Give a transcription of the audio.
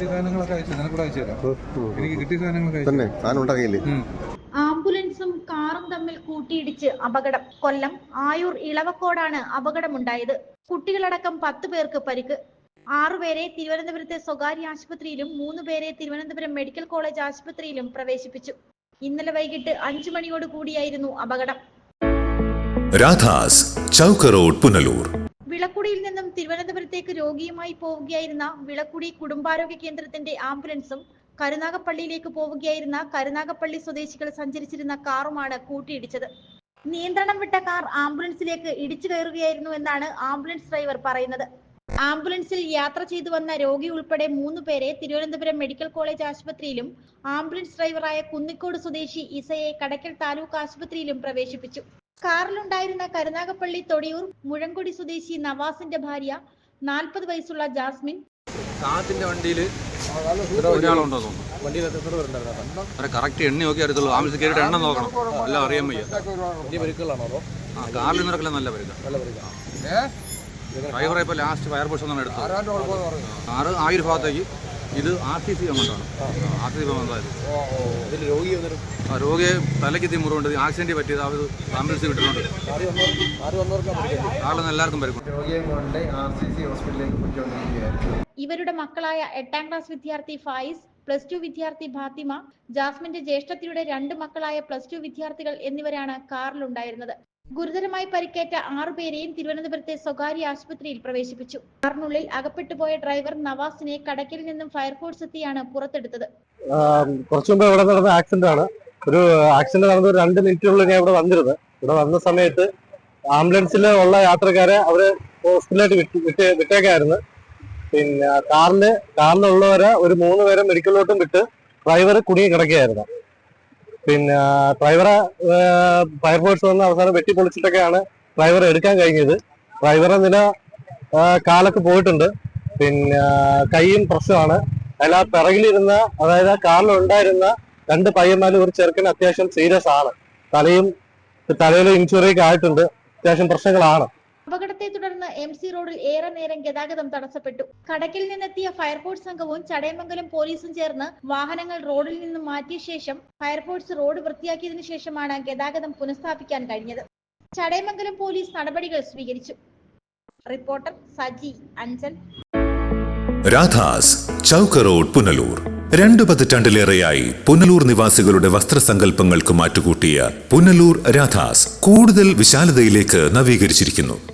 സാധനങ്ങളൊക്കെ അയച്ചു നിനക്കൂടെ അയച്ചു തരാം. എനിക്ക് കിട്ടിയ സാധനങ്ങളൊക്കെ അയച്ചു തന്നെ സാധനം ഉണ്ടാക്കിയില്ലേ? ഉം. ആംബുലൻസും കാറും തമ്മിൽ കൂട്ടിയിടിച്ച് അപകടം. കൊല്ലം ആയൂർ ഇളവക്കോടാണ് അപകടമുണ്ടായത്. കുട്ടികളടക്കം പത്ത് പേർക്ക് പരിക്ക്. ആറുപേരെ തിരുവനന്തപുരത്തെ സ്വകാര്യ ആശുപത്രിയിലും മൂന്ന് പേരെ തിരുവനന്തപുരം മെഡിക്കൽ കോളേജ് ആശുപത്രിയിലും പ്രവേശിപ്പിച്ചു. ഇന്നലെ വൈകിട്ട് അഞ്ചു മണിയോട് കൂടിയായിരുന്നു അപകടം. രാധാസ് ചൗക്ക് റോഡ് പുനലൂർ. തിരുവനന്തപുരത്തേക്ക് രോഗിയുമായി പോവുകയായിരുന്ന വിളക്കുടി കുടുംബാരോഗ്യ കേന്ദ്രത്തിന്റെ ആംബുലൻസും കരുനാഗപ്പള്ളിയിലേക്ക് പോവുകയായിരുന്ന കരുനാഗപ്പള്ളി സ്വദേശികൾ സഞ്ചരിച്ചിരുന്ന കാറുമാണ് കൂട്ടിയിടിച്ചത്. നിയന്ത്രണം വിട്ട കാർ ആംബുലൻസിലേക്ക് ഇടിച്ചു കയറുകയായിരുന്നു എന്നാണ് ആംബുലൻസ് ഡ്രൈവർ പറയുന്നത്. ആംബുലൻസിൽ യാത്ര ചെയ്തു വന്ന രോഗി ഉൾപ്പെടെ മൂന്ന് പേരെ തിരുവനന്തപുരം മെഡിക്കൽ കോളേജ് ആശുപത്രിയിലും ആംബുലൻസ് ഡ്രൈവറായ കുന്നിക്കോട് സ്വദേശി ഇസയെ കടയ്ക്കൽ താലൂക്ക് ആശുപത്രിയിലും പ്രവേശിപ്പിച്ചു. കാറിലുണ്ടായിരുന്ന കരുനാഗപ്പള്ളി തൊടിയൂർ മുഴങ്കൊടി സ്വദേശി നവാസിന്റെ ഭാര്യ നാൽപ്പത് വയസ്സുള്ള ജാസ്മിൻ. വണ്ടിയിൽ ഒരാളുണ്ടോ തോന്നുന്നു? അവരെ കറക്റ്റ് എണ്ണ നോക്കി അറിയത്തുള്ളൂ. ആംബുലൻസ് കയറിയിട്ട് എണ്ണം നോക്കണം. എല്ലാം അറിയാൻ വയ്യ. ആ കാറിൽ നല്ല ഡ്രൈവറെ ഇപ്പോൾ ലാസ്റ്റ് ഫയർഫോഴ്സ് ഒന്നാണ് എടുത്തത്. കാറ് ആയിരം ഭാഗത്തേക്ക്. ഇത് ആർ സി സി അമൗണ്ടാണ് ആർ ടി സി വന്നതായത് ആ രോഗിയെ തലയ്ക്ക് തീ മുറിവുണ്ട്. ആക്സിഡന്റ് പറ്റിയത് അവർ ആംബുലൻസ് കിട്ടുന്നുണ്ട് ആളെന്ന് എല്ലാവർക്കും പരിക്കും സി സി ഇവരുടെ മക്കളായ എട്ടാം ക്ലാസ് വിദ്യാർത്ഥി ഫായിസ് പ്ലസ് ടു വിദ്യാർത്ഥി ഫാത്തിമ ജാസ്മിന്റെ ജ്യേഷ്ഠത്തിയുടെ രണ്ട് മക്കളായ പ്ലസ് ടു വിദ്യാർത്ഥികൾ എന്നിവരാണ് കാറിലുണ്ടായിരുന്നത്. ഗുരുതരമായി പരിക്കേറ്റ ആറുപേരെയും തിരുവനന്തപുരത്തെ സ്വകാര്യ ആശുപത്രിയിൽ പ്രവേശിപ്പിച്ചു. കാറിനുള്ളിൽ അകപ്പെട്ടുപോയ ഡ്രൈവർ നവാസിനെ കടക്കിൽ നിന്നും ഫയർഫോഴ്സ് എത്തിയാണ് പുറത്തെടുത്തത് കുറച്ചു മുമ്പ് ഇവിടെ നടന്ന ആക്സിഡന്റ് ആണ്. ഒരു ആക്സിഡന്റ് നടന്ന ഒരു രണ്ട് മിനിറ്റിനുള്ളിൽ ഞാൻ ഇവിടെ വന്നിരുന്നത് ഇവിടെ വന്ന സമയത്ത് ആംബുലൻസിൽ ഉള്ള യാത്രക്കാരെ അവർ ഹോസ്പിറ്റലായിട്ട് വിട്ട് വിട്ടേക്കായിരുന്നു. പിന്നെ കാറിൽ കാറിലുള്ളവരെ ഒരു മൂന്ന് പേരെ മെഡിക്കലിലോട്ടും വിട്ട് ഡ്രൈവർ കുടുങ്ങി കിടക്കുകയായിരുന്നു. പിന്നെ ഡ്രൈവറെ ഫയർഫോഴ്സ് വന്ന് അവസാനം വെട്ടിപ്പൊളിച്ചിട്ടൊക്കെയാണ് ഡ്രൈവറെ എടുക്കാൻ കഴിഞ്ഞത്. ഡ്രൈവറെ നില കാലൊക്കെ പോയിട്ടുണ്ട്. പിന്നെ കൈയും പ്രശ്നമാണ്. ആ പിറകിലിരുന്ന അതായത് ആ കാറിൽ ഉണ്ടായിരുന്ന രണ്ട് പയ്യന്മാരും ഒരു ചെറുക്കൻ അത്യാവശ്യം സീരിയസ് ആണ്. തലയും തലയിൽ ഇൻഷുറിയൊക്കെ ആയിട്ടുണ്ട്. അത്യാവശ്യം പ്രശ്നങ്ങളാണ്. അപകടത്തെ തുടർന്ന് എം സി റോഡിൽ ഏറെ നേരം ഗതാഗതം തടസ്സപ്പെട്ടു. കടക്കിൽ നിന്നെത്തിയ ഫയർഫോഴ്സ് സംഘവും ചടയമംഗലം പോലീസും ചേർന്ന് വാഹനങ്ങൾ റോഡിൽ നിന്നും മാറ്റിയ ശേഷം ഫയർഫോഴ്സ് റോഡ് വൃത്തിയാക്കിയതിനു ശേഷമാണ് ഗതാഗതം പുനഃസ്ഥാപിക്കാൻ കഴിഞ്ഞത്. ചടയമംഗലം പോലീസ് നടപടികൾ സ്വീകരിച്ചു. Reporter Saji Anchal Radhas Chowka road Punalur. രണ്ടു പതിറ്റാണ്ടിലേറെയായി പുനലൂർ നിവാസികളുടെ വസ്ത്രസങ്കല്പങ്ങൾക്ക് മാറ്റുകൂട്ടിയ പുനലൂർ രാധാസ് കൂടുതൽ വിശാലതയിലേക്ക് നവീകരിച്ചിരിക്കുന്നു.